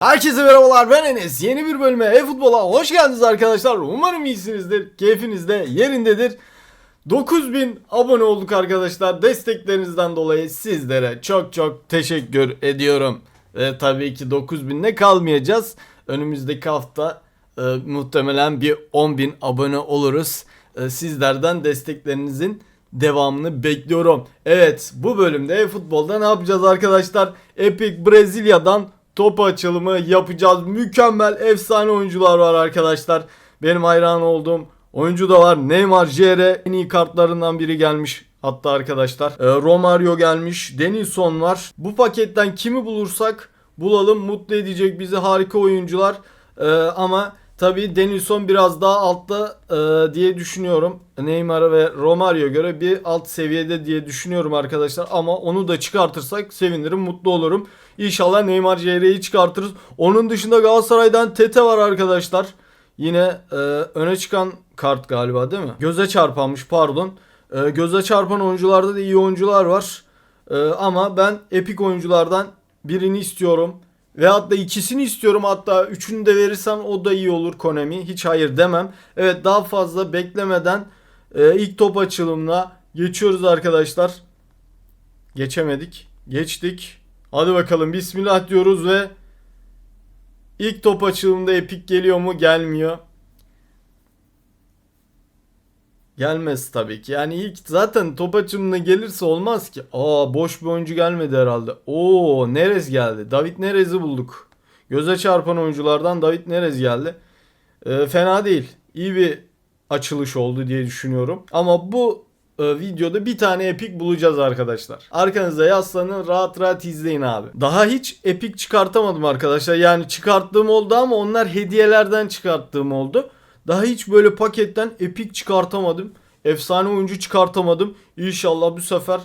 Herkese merhabalar ben Enes. Yeni bir bölüme e-futbola hoş geldiniz arkadaşlar. Umarım iyisinizdir. Keyfiniz de yerindedir. 9000 abone olduk arkadaşlar. Desteklerinizden dolayı sizlere çok çok teşekkür ediyorum. Ve tabii ki 9000'de kalmayacağız. Önümüzdeki hafta e, muhtemelen bir 10.000 abone oluruz. E, sizlerden desteklerinizin devamını bekliyorum. Evet bu bölümde e-futbolda ne yapacağız arkadaşlar? Epic Brezilya'dan top açılımı yapacağız. Mükemmel efsane oyuncular var arkadaşlar. Benim hayran olduğum oyuncu da var. Neymar JR en iyi kartlarından biri gelmiş. Hatta arkadaşlar e, Romario gelmiş. Denilson var. Bu paketten kimi bulursak bulalım mutlu edecek bizi harika oyuncular. E, ama tabii Denilson biraz daha altta e, diye düşünüyorum. Neymar ve Romario göre bir alt seviyede diye düşünüyorum arkadaşlar. Ama onu da çıkartırsak sevinirim mutlu olurum. İnşallah Neymar JR'yi çıkartırız. Onun dışında Galatasaray'dan Tete var arkadaşlar. Yine e, öne çıkan kart galiba değil mi? Göze çarpanmış pardon. E, göze çarpan oyuncularda da iyi oyuncular var. E, ama ben epik oyunculardan birini istiyorum. Veyahut da ikisini istiyorum hatta üçünü de verirsen o da iyi olur Konami. Hiç hayır demem. Evet daha fazla beklemeden e, ilk top açılımına geçiyoruz arkadaşlar. Geçemedik. Geçtik. Hadi bakalım bismillah diyoruz ve ilk top açılımında epik geliyor mu? Gelmiyor. Gelmez tabii ki. Yani ilk zaten top açımına gelirse olmaz ki. Aa boş bir oyuncu gelmedi herhalde. Oo Nerez geldi. David Nerez'i bulduk. Göze çarpan oyunculardan David Nerez geldi. Ee, fena değil. İyi bir açılış oldu diye düşünüyorum. Ama bu e, videoda bir tane epik bulacağız arkadaşlar. Arkanıza yaslanın rahat rahat izleyin abi. Daha hiç epik çıkartamadım arkadaşlar. Yani çıkarttığım oldu ama onlar hediyelerden çıkarttığım oldu. Daha hiç böyle paketten epik çıkartamadım. Efsane oyuncu çıkartamadım. İnşallah bu sefer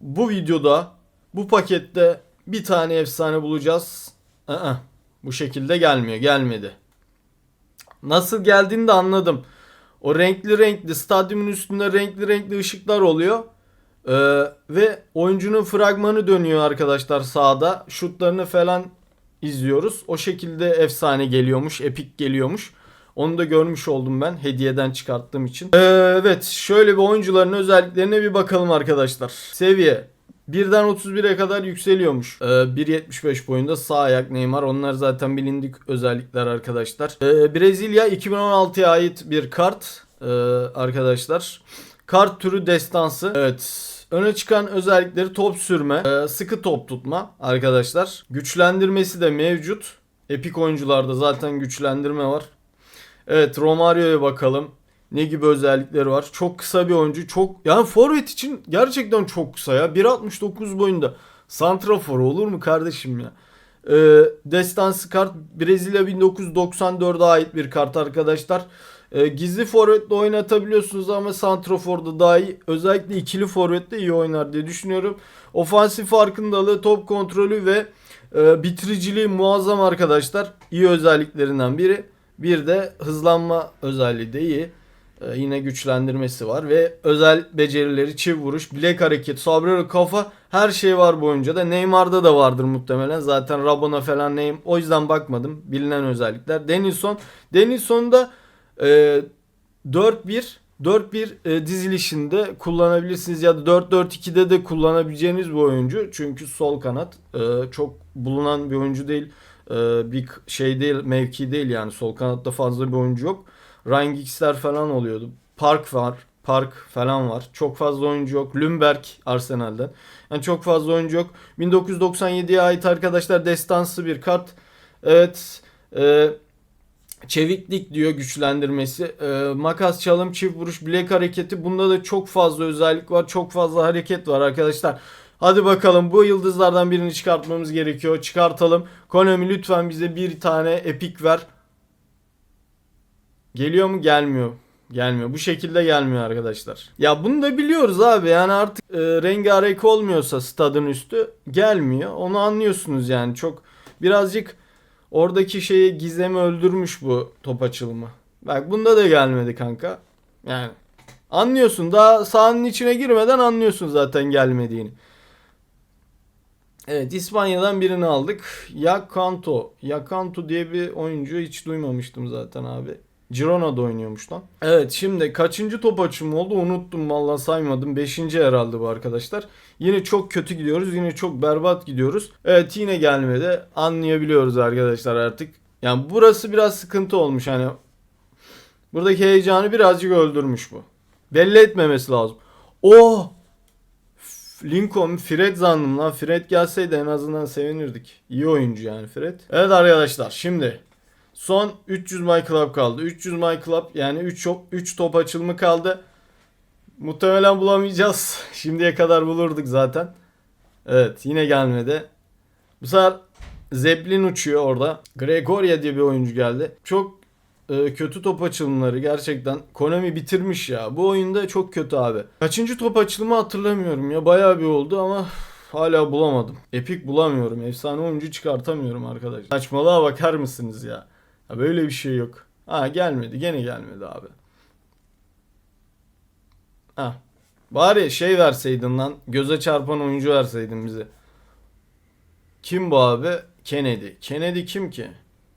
bu videoda bu pakette bir tane efsane bulacağız. Aa, bu şekilde gelmiyor. Gelmedi. Nasıl geldiğini de anladım. O renkli renkli stadyumun üstünde renkli renkli ışıklar oluyor. Ee, ve oyuncunun fragmanı dönüyor arkadaşlar sağda. Şutlarını falan izliyoruz. O şekilde efsane geliyormuş, epik geliyormuş. Onu da görmüş oldum ben hediyeden çıkarttığım için. Ee, evet şöyle bir oyuncuların özelliklerine bir bakalım arkadaşlar. Seviye 1'den 31'e kadar yükseliyormuş. Ee, 1.75 boyunda sağ ayak Neymar. Onlar zaten bilindik özellikler arkadaşlar. Ee, Brezilya 2016'ya ait bir kart ee, arkadaşlar. Kart türü destansı. Evet. Öne çıkan özellikleri top sürme, ee, sıkı top tutma arkadaşlar. Güçlendirmesi de mevcut. Epik oyuncularda zaten güçlendirme var. Evet Romario'ya bakalım. Ne gibi özellikleri var? Çok kısa bir oyuncu. Çok yani forvet için gerçekten çok kısa ya. 1.69 boyunda. Santrafor olur mu kardeşim ya? Ee, Destansı kart Brezilya 1994'e ait bir kart arkadaşlar. Ee, gizli forvetle oynatabiliyorsunuz ama Santrafor'da daha iyi. Özellikle ikili forvetle iyi oynar diye düşünüyorum. Ofansif farkındalığı, top kontrolü ve e, bitiriciliği muazzam arkadaşlar. İyi özelliklerinden biri. Bir de hızlanma özelliği de iyi. Ee, yine güçlendirmesi var ve özel becerileri çift vuruş, bilek hareket, sabrı kafa her şey var bu oyuncuda. Neymar'da da vardır muhtemelen. Zaten Rabona falan neyim. O yüzden bakmadım. Bilinen özellikler. Denilson. Denilson'da e, 4-1 4-1 e, dizilişinde kullanabilirsiniz ya da 4-4-2'de de kullanabileceğiniz bir oyuncu. Çünkü sol kanat e, çok bulunan bir oyuncu değil. E, bir şey değil, mevki değil yani sol kanatta fazla bir oyuncu yok. Ryan Giggs'ler falan oluyordu. Park var. Park falan var. Çok fazla oyuncu yok. Lundberg Arsenal'den. Yani çok fazla oyuncu yok. 1997'ye ait arkadaşlar destansı bir kart. Evet. E, çeviklik diyor güçlendirmesi. E, makas çalım çift vuruş bilek hareketi. Bunda da çok fazla özellik var. Çok fazla hareket var arkadaşlar. Hadi bakalım bu yıldızlardan birini çıkartmamız gerekiyor. Çıkartalım. Konami lütfen bize bir tane epik ver. Geliyor mu? Gelmiyor. Gelmiyor. Bu şekilde gelmiyor arkadaşlar. Ya bunu da biliyoruz abi. Yani artık e, rengarenk olmuyorsa stadın üstü gelmiyor. Onu anlıyorsunuz yani. Çok birazcık oradaki şeyi gizemi öldürmüş bu top açılımı. Bak bunda da gelmedi kanka. Yani anlıyorsun. Daha sahanın içine girmeden anlıyorsun zaten gelmediğini. Evet İspanya'dan birini aldık. Yakanto. Yakanto diye bir oyuncu hiç duymamıştım zaten abi. Girona'da oynuyormuş lan. Evet şimdi kaçıncı top açımı oldu unuttum valla saymadım. Beşinci herhalde bu arkadaşlar. Yine çok kötü gidiyoruz. Yine çok berbat gidiyoruz. Evet yine gelmedi. Anlayabiliyoruz arkadaşlar artık. Yani burası biraz sıkıntı olmuş hani. Buradaki heyecanı birazcık öldürmüş bu. Belli etmemesi lazım. Oh! Lincoln, Fred zandım lan. Fred gelseydi en azından sevinirdik. İyi oyuncu yani Fred. Evet arkadaşlar şimdi son 300 My Club kaldı. 300 My Club yani 3 top, 3 top açılımı kaldı. Muhtemelen bulamayacağız. Şimdiye kadar bulurduk zaten. Evet yine gelmedi. Bu sefer Zeppelin uçuyor orada. Gregoria diye bir oyuncu geldi. Çok e, kötü top açılımları gerçekten. Konami bitirmiş ya. Bu oyunda çok kötü abi. Kaçıncı top açılımı hatırlamıyorum ya. Bayağı bir oldu ama hala bulamadım. Epic bulamıyorum. Efsane oyuncu çıkartamıyorum arkadaşlar. Saçmalığa bakar mısınız ya? ya böyle bir şey yok. Ha gelmedi. Gene gelmedi abi. Ha. Bari şey verseydin lan. Göze çarpan oyuncu verseydin bize. Kim bu abi? Kennedy. Kennedy kim ki?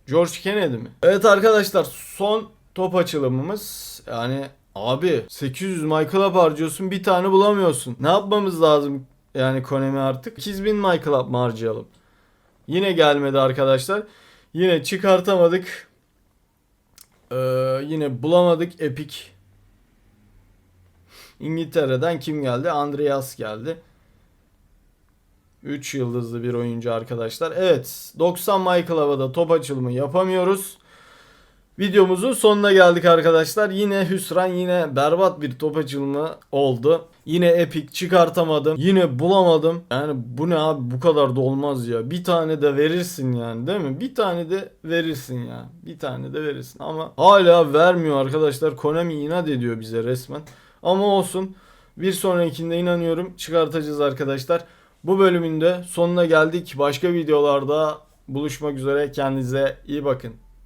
George Kennedy mi? Evet arkadaşlar son top açılımımız. Yani abi 800 Michael Up harcıyorsun bir tane bulamıyorsun. Ne yapmamız lazım yani Konami artık? 8000 Michael Up mı harcayalım? Yine gelmedi arkadaşlar. Yine çıkartamadık. Ee, yine bulamadık Epic. İngiltere'den kim geldi? Andreas geldi. 3 yıldızlı bir oyuncu arkadaşlar. Evet 90 Michael Hava'da top açılımı yapamıyoruz. Videomuzun sonuna geldik arkadaşlar. Yine hüsran yine berbat bir top açılımı oldu. Yine epic çıkartamadım. Yine bulamadım. Yani bu ne abi bu kadar da olmaz ya. Bir tane de verirsin yani değil mi? Bir tane de verirsin ya. Bir tane de verirsin ama hala vermiyor arkadaşlar. Konami inat ediyor bize resmen. Ama olsun. Bir sonrakinde inanıyorum çıkartacağız arkadaşlar. Bu bölümün de sonuna geldik. Başka videolarda buluşmak üzere. Kendinize iyi bakın.